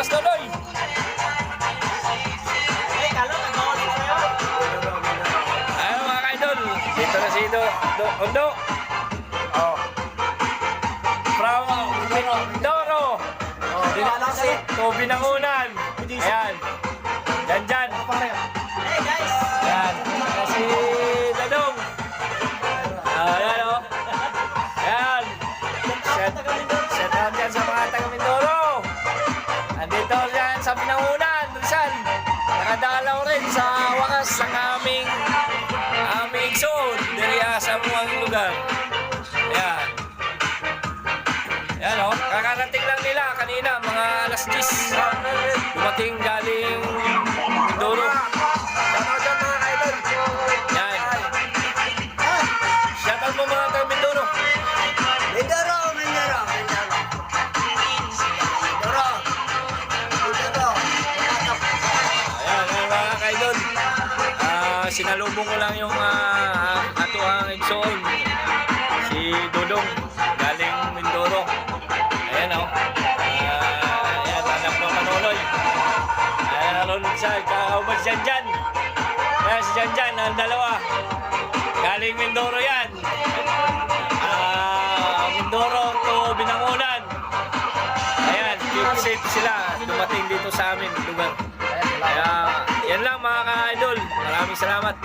oras tuloy. Eh, kalo, nag-awal ko sa'yo. Ayun mga kaidol, dito na si Do, Do, Ondo. Oh. From Mindoro. Oh, dinala si Toby ng unan. Ayan. Dyan, dyan. Hey, guys. Ayan. Ayan si Dadong. Ayan, oh. Ayan. Set zone. Diriya sa buwang lugar. Ayan. Ayan, oh. Kakarating lang nila kanina, mga alas 10. Dumating galing sinalubong ko lang yung ah, ato ang Edson. Si Dodong, galing Mindoro. Ayan o. Ah, ayan, anak mo Manonoy. Ayan, naroon siya, kaubad si Janjan. Ayan, si Janjan, ang dalawa. Galing Mindoro yan. Ah, Mindoro to Binangunan. Ayan, safe sila. Dumating dito sa amin, lugar. Maraming salamat.